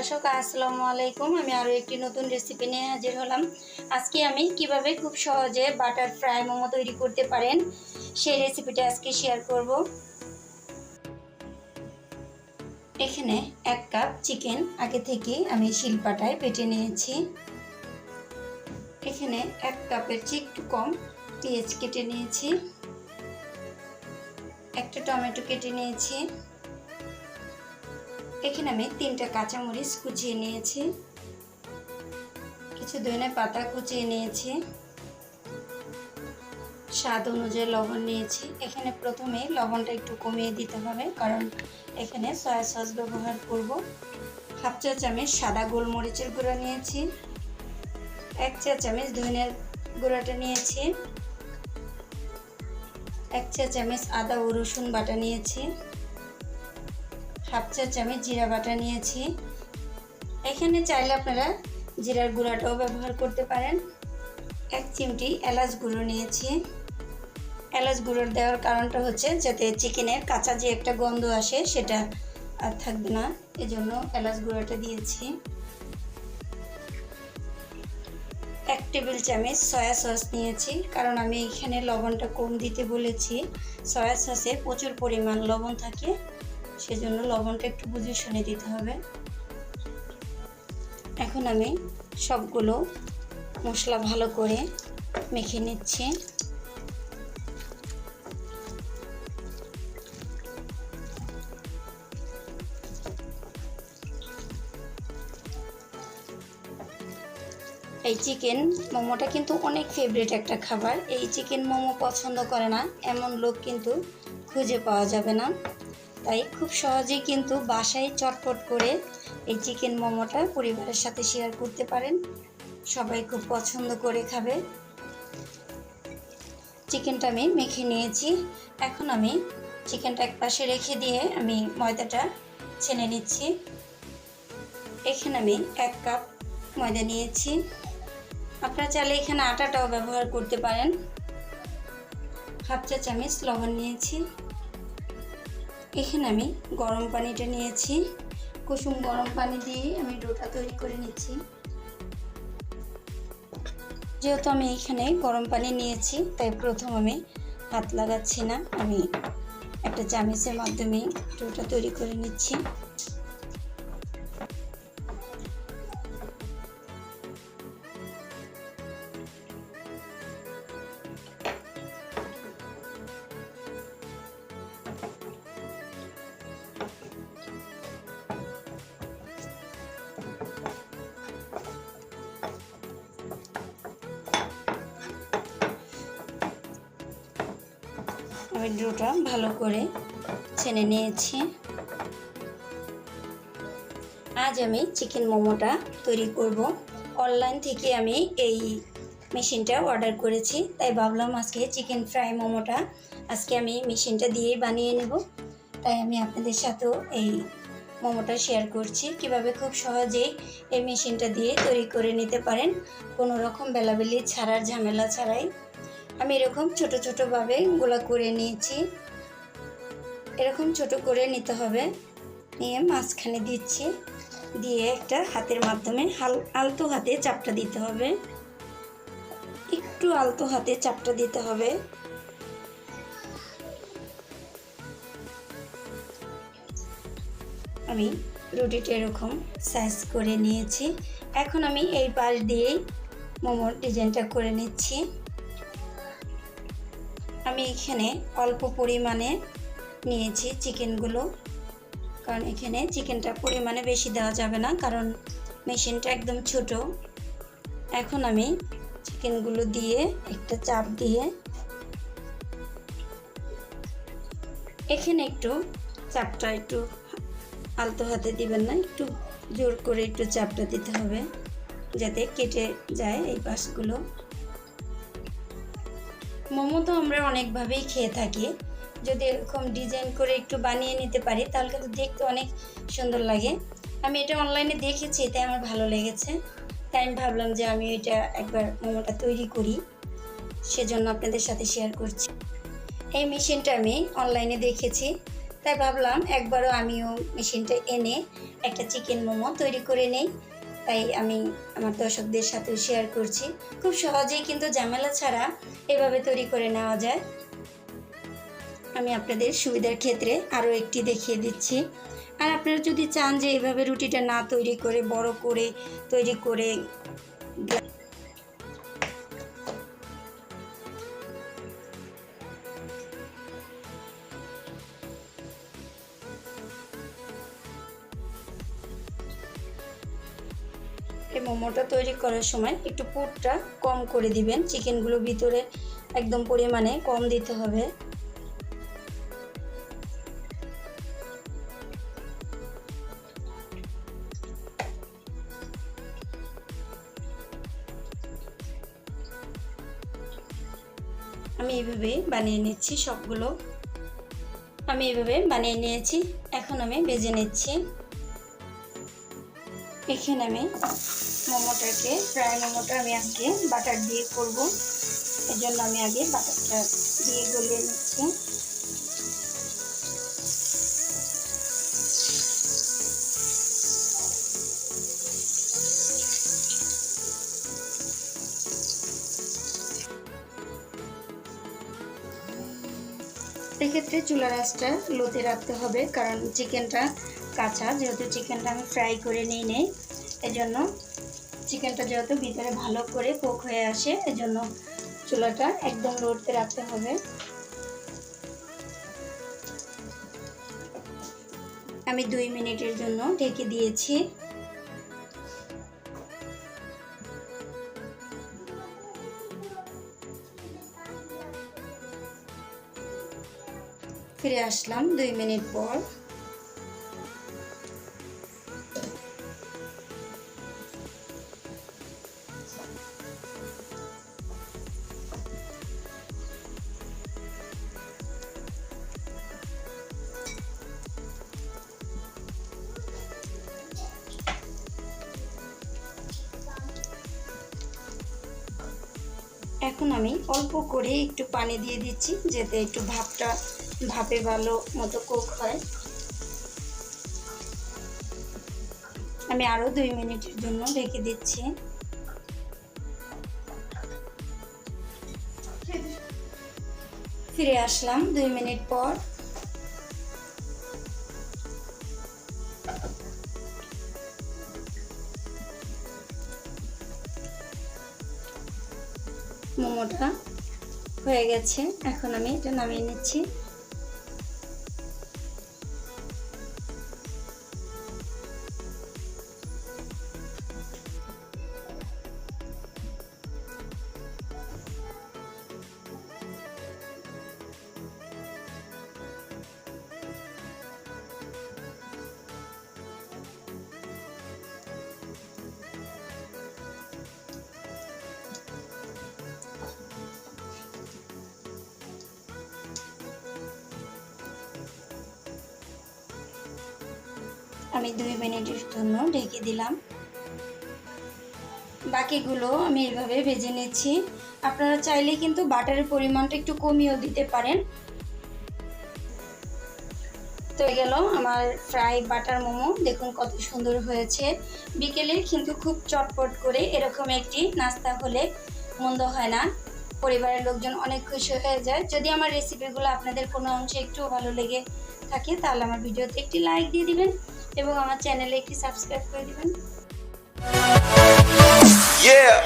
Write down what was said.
দর্শক, আসসালামু আলাইকুম। আমি আরও একটি নতুন রেসিপি নিয়ে হাজির হলাম। আজকে আমি কীভাবে খুব সহজে বাটার ফ্রাই মোমো তৈরি করতে পারেন, সেই রেসিপিটা আজকে শেয়ার করব। এখানে এক কাপ চিকেন আগে থেকে আমি শিলপাটায় বেটে নিয়েছি। এখানে এক কাপের চেয়ে একটু কম পেঁয়াজ কেটে নিয়েছি। একটা টমেটো কেটে নিয়েছি। এখানে আমি তিনটা কাঁচামরিচ কুচিয়ে নিয়েছি। কিছু ধনে পাতা কুচিয়ে নিয়েছি। স্বাদ অনুযায়ী লবণ নিয়েছি। এখানে প্রথমে লবণটা একটু কমিয়ে দিতে হবে, কারণ এখানে সয়া সস ব্যবহার করব। হাফ চা চামচ সাদা গোলমরিচের গুঁড়া নিয়েছি। এক চা চামচ ধনের গুঁড়াটা নিয়েছি। এক চা চামচ আদা ও রসুন বাটা নিয়েছি। হাফ চা চামচ জিরা বাটা নিয়েছি। এখানে চাইলে আপনারা জিরার গুঁড়াটাও ব্যবহার করতে পারেন। এক চিমটি এলাচ গুঁড়ো নিয়েছি। এলাচ গুঁড়োর দেওয়ার কারণটা হচ্ছে যাতে চিকেনের কাঁচা যে একটা গন্ধ আসে সেটা আর থাকবে না। এজন্য এলাচ গুঁড়োটা দিয়েছি। এক টেবিল চামচ সয়া সস নিয়েছি। কারণ আমি এখানে লবণটা কম দিতে বলেছি। সয়া সসে প্রচুর পরিমাণ লবণ থাকে। সেজন্য লবণটা একটু বুঝে শুনে দিতে হবে। এখন আমি সবগুলো মশলা ভালো করে মেখে নিচ্ছি। এই চিকেন মোমোটা কিন্তু অনেক ফেভারিট একটা খাবার। এই চিকেন মোমো পছন্দ করে না, এমন লোক কিন্তু খুঁজে পাওয়া যাবে না। তাই খুব সহজেই কিন্তু বাসায় চটপট করে এই চিকেন মোমোটা পরিবারের সাথে শেয়ার করতে পারেন। সবাই খুব পছন্দ করে খাবে। চিকেনটা আমি মেখে নিয়েছি। এখন আমি চিকেনটা এক পাশে রেখে দিয়ে আমি ময়দাটা ছেনে নিচ্ছি। এখানে আমি এক কাপ ময়দা নিয়েছি। আপনারা চাইলে এখানে আটাটাও ব্যবহার করতে পারেন। হাফ চা চামচ লবণ নিয়েছি। এখানে আমি গরম পানিটা নিয়েছি। কুসুম গরম পানি দিয়ে আমি ডোটা তৈরি করে নিচ্ছি। যেহেতু আমি এখানে গরম পানি নিয়েছি, তাই প্রথম আমি হাত লাগাচ্ছি না। আমি একটা চামিচের মাধ্যমে ডোটা তৈরি করে নিচ্ছি। আমি ডোটা ভালো করে ছেনে নিয়েছি। আজ আমি চিকেন মোমোটা তৈরি করব। অনলাইন থেকে আমি এই মেশিনটা অর্ডার করেছি, তাই ভাবলাম আজকে চিকেন ফ্রাই মোমোটা, আজকে আমি মেশিনটা দিয়েই বানিয়ে নেব। তাই আমি আপনাদের সাথেও এই মোমোটা শেয়ার করছি। কীভাবে খুব সহজেই এই মেশিনটা দিয়ে তৈরি করে নিতে পারেন, কোনো রকম বেলাবেলি ছাড়ার ঝামেলা ছাড়াই। আমি এরকম ছোট ছোটোভাবে গোলা করে নিয়েছি। এরকম ছোট করে নিতে হবে। নিয়ে মাঝখানে দিচ্ছি। দিয়ে একটা হাতের মাধ্যমে হাল, আলতো হাতে চাপটা দিতে হবে। একটু আলতো হাতে চাপটা দিতে হবে। আমি রুটিটা এরকম সাইজ করে নিয়েছি। এখন আমি এই পাশ দিয়েই মোমোর ডিজাইনটা করে নিচ্ছি। আমি এখানে অল্প পরিমাণে নিয়েছি চিকেনগুলো। কারণ এখানে চিকেনটা পরিমাণে বেশি দেওয়া যাবে না, কারণ মেশিনটা একদম ছোট। এখন আমি চিকেনগুলো দিয়ে একটা চাপ দিয়ে এখানে একটু চাপটা একটু আলতো হাতে দিবেন না, একটু জোর করে একটু চাপটা দিতে হবে, যাতে কেটে যায় এই পাশগুলো। মোমো তো আমরা অনেকভাবেই খেয়ে থাকি। যদি এরকম ডিজাইন করে একটু বানিয়ে নিতে পারি, তাহলে কিন্তু দেখতে অনেক সুন্দর লাগে। আমি এটা অনলাইনে দেখেছি, তাই আমার ভালো লেগেছে। তাই আমি ভাবলাম যে আমি এটা একবার মোমোটা তৈরি করি। সেজন্য আপনাদের সাথে শেয়ার করছি। এই মেশিনটা আমি অনলাইনে দেখেছি। তাই ভাবলাম একবারও আমিও মেশিনটা এনে একটা চিকেন মোমো তৈরি করে নেই। তাই আমি আমার দর্শকদের সাথে শেয়ার করছি। খুব সহজেই কিন্তু ঝামেলা ছাড়া এভাবে তৈরি করে নেওয়া যায়। আমি আপনাদের সুবিধার ক্ষেত্রে আরও একটি দেখিয়ে দিচ্ছি। আর আপনারা যদি চান যে এভাবে রুটিটা না তৈরি করে, বড় করে তৈরি করে এই মোমোটা তৈরি করার সময় একটু পুরটা কম করে দিবেন। চিকেনগুলো ভিতরে একদম পরিমাণে কম দিতে হবে। আমি এইভাবে বানিয়ে নিচ্ছি সবগুলো। আমি এইভাবে বানিয়ে নিয়েছি, এখন আমি বেজে নিচ্ছি। এখানে আমি মোমোটাকে, ফ্রাই মোমোটা আমি আজকে বাটার দিয়ে করব। এর জন্য আমি আগে বাটারটা দিয়ে গলিয়ে নিচ্ছি। এক্ষেত্রে চুলা আঁচটা লোতে রাখতে হবে, কারণ চিকেনটা কাঁচা, যেহেতু চিকেনটা আমি ফ্রাই করে নিই নেই, এজন্য চিকেনটা যেহেতু ভিতরে ভালো করে কোক হয়ে আসে, এজন্য চুলাটা একদম লোতে রাখতে হবে। আমি দুই মিনিটের জন্য ঢেকে দিয়েছি। ফিরে আসলাম দুই মিনিট পর। এখন আমি অল্প করে একটু পানি দিয়ে দিচ্ছি, যাতে একটু ভাপটা, ভাপে ভালো মতো কোক হয়। আমি আরও দুই মিনিটের জন্য রেখে দিচ্ছি। ফিরে আসলাম দুই মিনিট পর। মোমোটা হয়ে গেছে। এখন আমি এটা নামিয়ে নিচ্ছি। আমি দুই মিনিটের জন্য ঢেকে দিলাম। বাকিগুলো আমি এইভাবে ভেজে নিচ্ছি। আপনারা চাইলে কিন্তু বাটারের পরিমাণটা একটু কমিয়েও দিতে পারেন। তো গেল আমার ফ্রাই বাটার মোমো। দেখুন কত সুন্দর হয়েছে। বিকেলে কিন্তু খুব চটপট করে এরকম একটি নাস্তা হলে মন্দ হয় না। পরিবারের লোকজন অনেক খুশি হয়ে যায়। যদি আমার রেসিপিগুলো আপনাদের কোনো অংশে একটু ভালো লেগে থাকে, তাহলে আমার ভিডিওতে একটি লাইক দিয়ে দিবেন। এবং আমার চ্যানেলে একটি সাবস্ক্রাইব করে দিবেন Yeah.